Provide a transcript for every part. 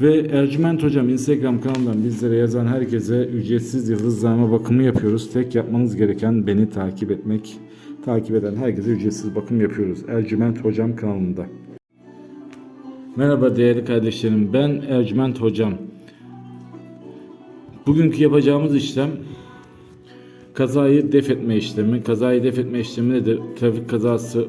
Ve Ercüment Hocam Instagram kanalından bizlere yazan herkese ücretsiz yıldızlama bakımı yapıyoruz. Tek yapmanız gereken beni takip etmek. Takip eden herkese ücretsiz bakım yapıyoruz. Ercüment Hocam kanalında. Merhaba değerli kardeşlerim. Ben Ercüment Hocam. Bugünkü yapacağımız işlem kazayı def etme işlemi. Kazayı def etme işlemi nedir? Trafik kazası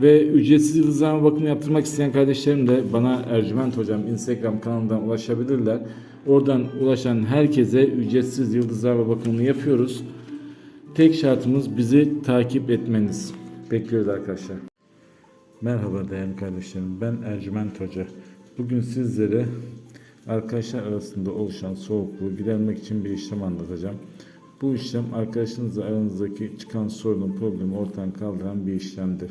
Ve ücretsiz yıldızlama bakımı yaptırmak isteyen kardeşlerim de bana Ercüment Hocam Instagram kanalından ulaşabilirler. Oradan ulaşan herkese ücretsiz yıldızlama bakımını yapıyoruz. Tek şartımız bizi takip etmeniz. Bekliyoruz arkadaşlar. Merhaba değerli kardeşlerim. Ben Ercüment Hoca. Bugün sizlere arkadaşlar arasında oluşan soğukluğu gidermek için bir işlem anlatacağım. Bu işlem arkadaşınızla aranızdaki çıkan sorunun problemi ortadan kaldıran bir işlemdir.